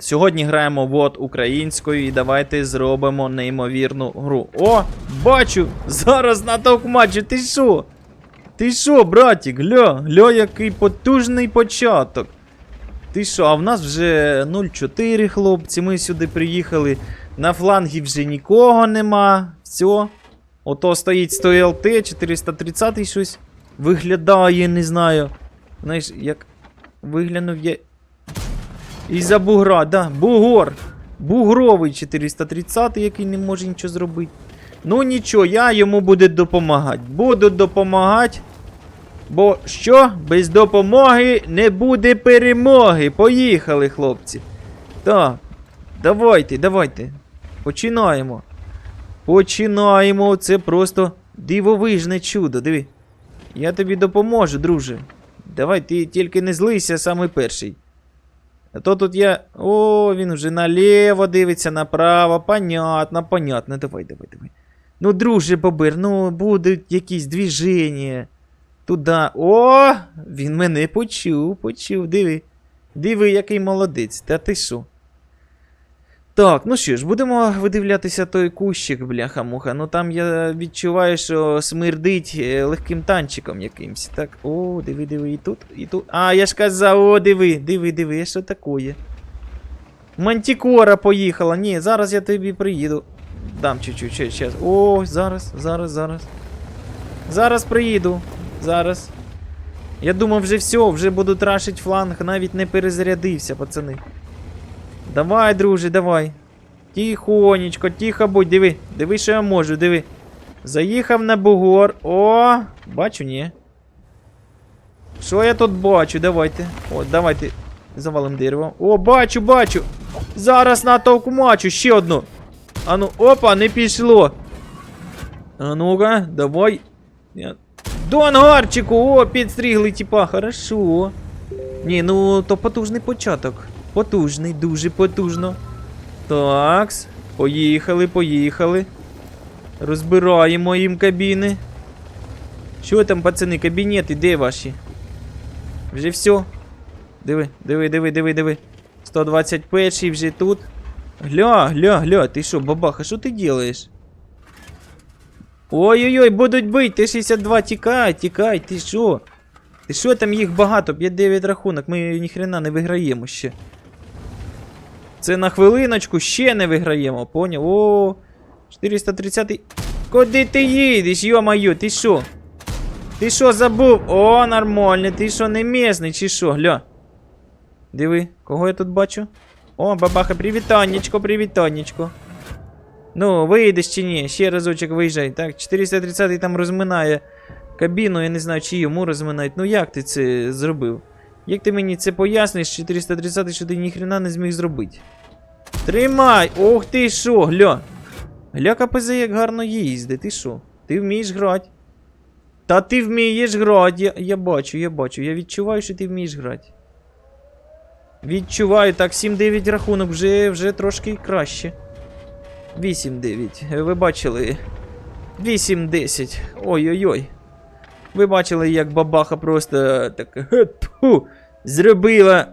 Сьогодні граємо вот українською і давайте зробимо неймовірну гру. О, бачу! Зараз натовк матчу, ти що? Ти що, братік, гля, гля, який потужний початок. Ти що, а в нас вже 0-4, хлопці. Ми сюди приїхали. На флангі вже нікого нема. Все. Ото стоїть 100 ЛТ, 430 щось. Виглядає, не знаю. Знаєш, як виглянув я. Із-за бугра, да, бугор. Бугровий 430, який не може нічого зробити. Ну нічого, я йому буду допомагати. Буду допомагати. Бо що? Без допомоги не буде перемоги. Поїхали, хлопці. Так. Давайте, давайте. Починаємо. Починаємо. Це просто дивовижне чудо. Диви. Я тобі допоможу, друже. Давай, ти тільки не злийся саме перший. А то тут я. О, він вже наліво дивиться, направо. Понятно, понятно. Давай, давай, давай. Ну, друже Бобир, ну будуть якісь движення. Туда. О! Він мене почув, почув. Диви. Диви, який молодець. Та ти що? Так, ну що ж, будемо видивлятися той кущик, бляха-муха. Ну там я відчуваю, що смердить е, легким танчиком якимсь. Так, о, диви, диви, і тут, і тут. А, я ж казав, о, диви, диви, диви, що таке? Мантікора поїхала. Ні, зараз я тобі приїду. Дам чуть-чуть, ще. О, зараз, зараз, зараз. Зараз приїду. Зараз. Я думав, вже все, вже буду трашить фланг, навіть не перезарядився, пацани. Давай, друже, давай. Тихонечко, тихо будь, диви. Диви, що я можу, диви. Заїхав на бугор. О, бачу, ні. Що я тут бачу? Давайте. О, давайте. Завалим дерево. О, бачу, бачу. Зараз натовку мачу, ще одну. Ану, опа, не пішло. А ну-ка, давай. Я... До о, підстрігли, типа, хорошо. Ні, ну то потужний початок. Потужний, дуже потужно. Такс. Поїхали, поїхали. Розбираємо їм кабіни. Що там, пацани, кабінети, де ваші? Вже все. Диви, диви, диви, диви, диви. 121 вже тут. Гля, гля, гля, ти що, бабаха, що ти делаєш? Ой-ой-ой, будуть бить, Т-62, тікай, тікай, ти що? Ти що там їх багато? 5-9 рахунок, ми ніхрена не виграємо ще. Це на хвилиночку ще не виграємо, поняв? О, 430. Куди ти їдеш, йо-моє, ти що? Ти що забув? О, нормально, ти що не місний, чи що, гля. Диви, кого я тут бачу? О, бабаха, привітаннячко, привітаннячко. Ну, вийдеш чи ні? Ще разочок виїжджай. Так, 430 там розминає кабіну, я не знаю, чи йому розминають. Ну як ти це зробив? Як ти мені це поясниш, 430 що ти ніхрена не зміг зробити? Тримай! Ох ти що, гля! Гля КПЗ як гарно їздить, ти що? Ти вмієш грати? Та ти вмієш грати, я, я бачу, я бачу, я відчуваю, що ти вмієш грати. Відчуваю, так, 7-9 рахунок, вже, вже трошки краще. 8-9. Ви бачили. 8-10. Ой-ой-ой. Ви бачили, як бабаха просто так. Тьфу, зробила.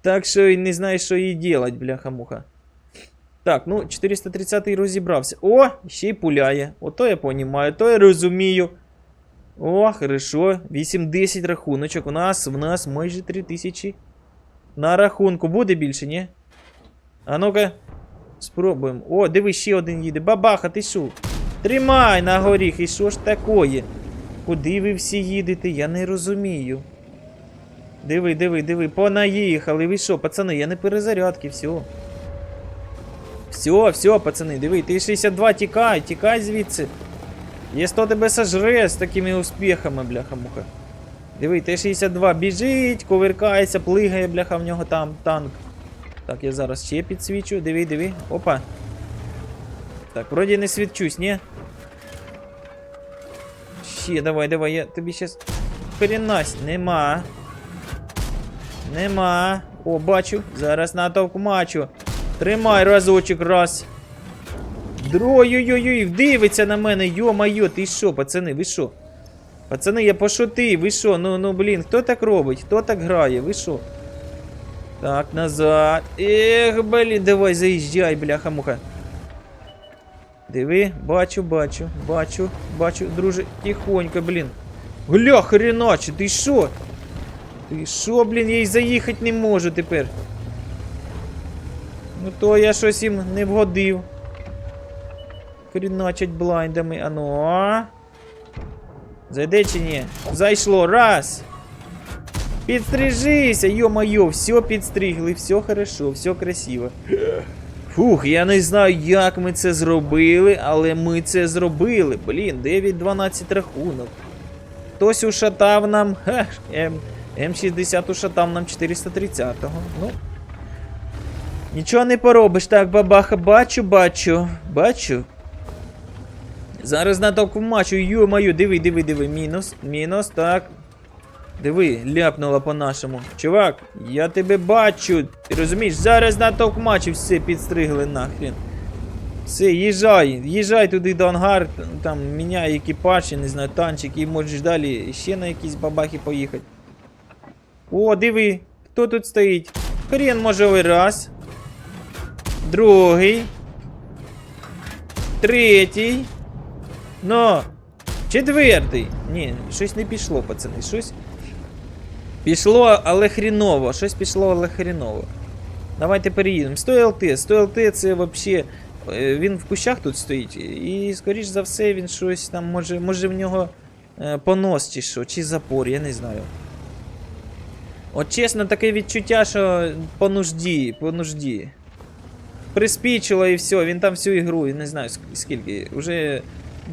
Так що і не знаю, що їй делать, бляха-муха. Так, ну, 430-й розібрався. О, ще й пуляє. Ото я понімаю, то я розумію. О, хорошо. 8-10 рахуночок. У нас в нас майже 3000. На рахунку. Буде більше, ні? А ну-ка. Спробуємо. О, диви, ще один їде. Бабаха, ти що? Тримай на горіх, і що ж такое? Куди ви всі їдете? Я не розумію. Диви, диви, диви, понаїхали. Ви що, пацани, я не перезарядки, все. Все, все, пацани, диви, ти 62, тікай, тікай звідси. Є 100 тебе сожре з такими успіхами, бляха-муха. Диви, Т-62 біжить, коверкається, плигає, бляха, в нього там танк. Так, я зараз ще підсвічу. Диви, диви. Опа. Так, вроді не свідчусь, ні? Ще, давай, давай, я тобі щас. Перенась. Нема. Нема. О, бачу. Зараз натовку мачу. Тримай разочок, раз. Ой-ой-ой, дивиться на мене, йо-майо, ти що, пацани, ви що? Пацани, я пошутив, ви що? Ну, ну, блін, хто так робить? Хто так грає? Ви що? Так, назад. Ех, блін, давай, заїжджай, бляха-муха. Диви, бачу, бачу, бачу, бачу, друже, тихонько, блін. Гля, хреначе, ти що? Ти що, блін, я й заїхати не можу тепер. Ну то я щось їм не вгодив. Хреначать блайндами, а ну? Зайде чи ні? Зайшло, раз. Підстрижися, йо-моє, все підстригли, все хорошо, все красиво. Фух, я не знаю, як ми це зробили, але ми це зробили. Блін, 9-12 рахунок. Хтось ушатав нам. Ха, М, М60 ушатав нам 430-го. Ну. Нічого не поробиш. Так, бабаха, бачу, бачу, бачу. Зараз на такому матчу, ю-мою, диви, диви, диви, мінус, мінус, так. Диви, ляпнула по-нашому. Чувак, я тебе бачу. Ти розумієш, зараз на ток матчі все підстригли нахрен. Все, їжджай, їжджай туди до ангар, там міняй екіпаж, я не знаю, танчик, і можеш далі ще на якісь бабахи поїхати. О, диви, хто тут стоїть? Хрен може раз. Другий. Третій. Ну. Четвертий. Ні, щось не пішло, пацани. Щось. Пішло, але хріново. Щось пішло, але хріново. Давайте переїдемо. 100 ЛТ. 100 ЛТ це взагалі. Він в кущах тут стоїть. І, скоріш за все, він щось там може. Може в нього е, понос чи що, чи запор, я не знаю. От чесно, таке відчуття, що по нужді, по нужді. Приспічило і все, він там всю ігру, я не знаю скільки. Уже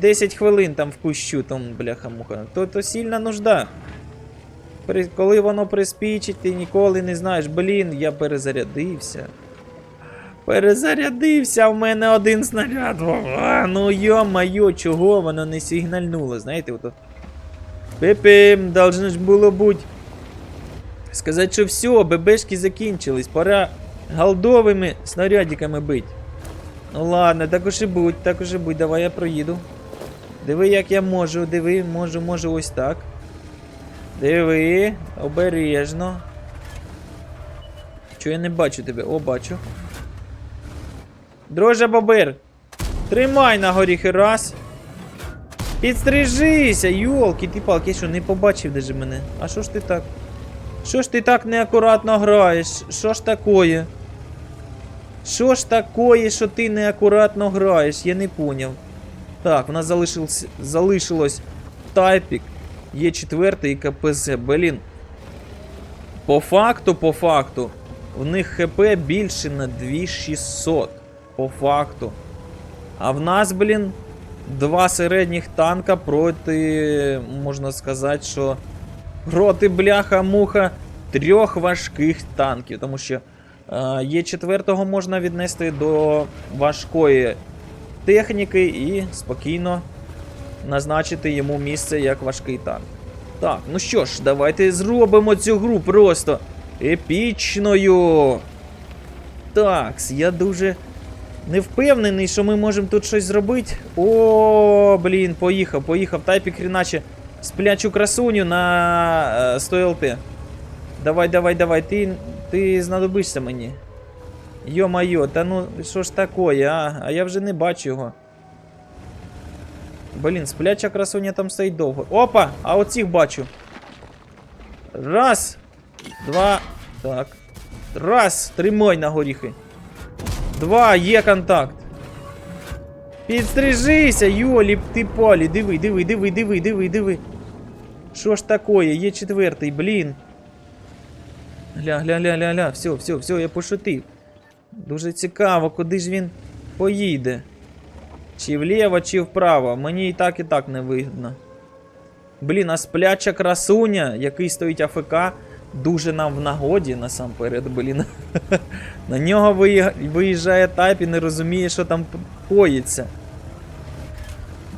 10 хвилин там в кущу, там, бляха-муха. То, то сильна нужда. Коли воно приспічить, ти ніколи не знаєш, блін, я перезарядився. Перезарядився, в мене один снаряд. А, ну йо-моє, чого воно не сигнальнуло, знаєте, ото. Пипим, должно ж було бути. Сказати, що все, ББшки закінчились, пора голдовими снарядиками бить. Ну ладно, так уж і будь, так уж і будь, давай я проїду. Диви, як я можу, диви, можу, можу ось так. Диви, обережно. Чого я не бачу тебе? О, бачу. Дроже бобир. Тримай на горіхи раз. Підстрижися, йолки, ти палки, що не побачив даже мене. А що ж ти так? Що ж ти так неакуратно граєш? Що ж такое? Що ж такое, що ти неакуратно граєш? Я не поняв. Так, у нас залишилось, залишилось тайпік, є четвертий КПЗ. Блін. По факту, по факту, в них ХП більше на 2600. По факту. А в нас, блін, два середніх танка проти, можна сказати, що проти бляха-муха трьох важких танків. Тому що е, є четвертого можна віднести до важкої техніки і спокійно назначити йому місце як важкий танк. Так, ну що ж, давайте зробимо цю гру просто епічною. Так, я дуже не впевнений, що ми можемо тут щось зробити. О, блін, поїхав, поїхав. Тайпік іначе сплячу красуню на е, 100 ЛТ. Давай, давай, давай, ти, ти знадобишся мені. Йо-майо, та ну що ж такое, а? А я вже не бачу його. Блін, спляча красуня там стоїть довго. Опа! А оцих бачу. Раз. Два. Так. Раз. Тримай на горіхи. Два, є контакт. Підстрижися, йолі, ти палі. Диви, диви, диви, диви, диви, диви. Що ж такое? Є четвертий, блін. Гля, гля, гля, гля, гля. Все, все, все, я пошутив. Дуже цікаво, куди ж він поїде. Чи вліво, чи вправо. Мені і так, і так не вигідно. Блін, а спляча красуня, який стоїть АФК, дуже нам в нагоді насамперед, блін. На нього виїжджає тайп і не розуміє, що там коїться.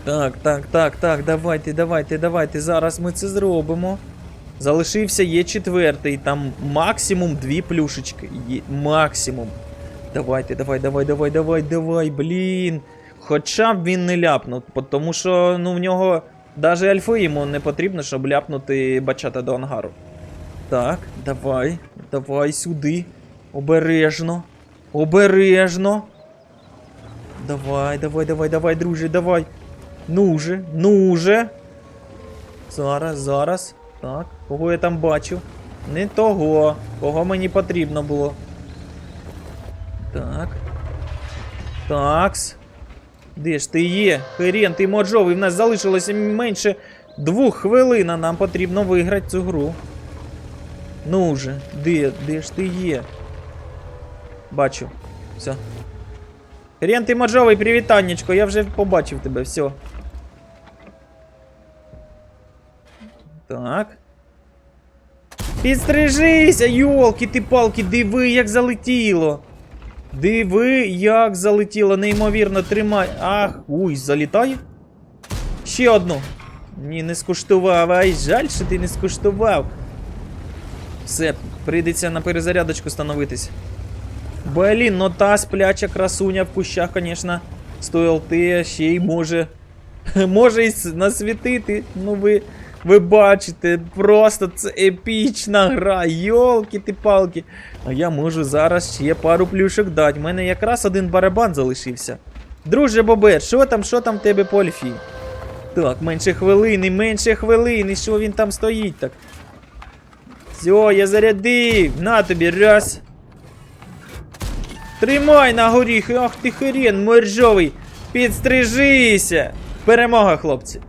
Так, так, так, так, давайте, давайте, давайте. Зараз ми це зробимо. Залишився є четвертий, там максимум дві плюшечки. Є, максимум. Давайте, давай, давай, давай, давай, давай, блін. Хоча б він не ляпнув, тому що ну, в нього навіть альфи йому не потрібно, щоб ляпнути бачата до ангару. Так, давай, давай сюди. Обережно. Обережно. Давай, давай, давай, давай, друже, давай. Ну же, ну же. Зараз, зараз. Так, кого я там бачу? Не того, кого мені потрібно було. Так. Такс. Де ж ти є? Хрен, ти моджовий, в нас залишилося менше двох хвилин, а нам потрібно виграти цю гру. Ну же, де, де ж ти є? Бачу. Все. Хрен ти моджовий, привітаннячко, я вже побачив тебе, все. Так. Підстрижися, йолки ти палки, диви, як залетіло. Диви, як залетіло, неймовірно, тримай. Ах, уй, залітає. Ще одну. Ні, не скуштував. Ай, жаль, що ти не скуштував. Все, прийдеться на перезарядочку становитись. Блін, ну та спляча красуня в кущах, звісно, з ЛТ ще й може. Може й насвітити. Ну ви. Ви бачите, просто це епічна гра, йолки ти палки. А я можу зараз ще пару плюшок дати. У мене якраз один барабан залишився. Друже Бобер, що там, що там тебе по альфі? Так, менше хвилини, менше хвилини, що він там стоїть так? Все, я зарядив. На тобі, раз. Тримай на горіх, ах ти хрен, мержовий. Підстрижися. Перемога, хлопці.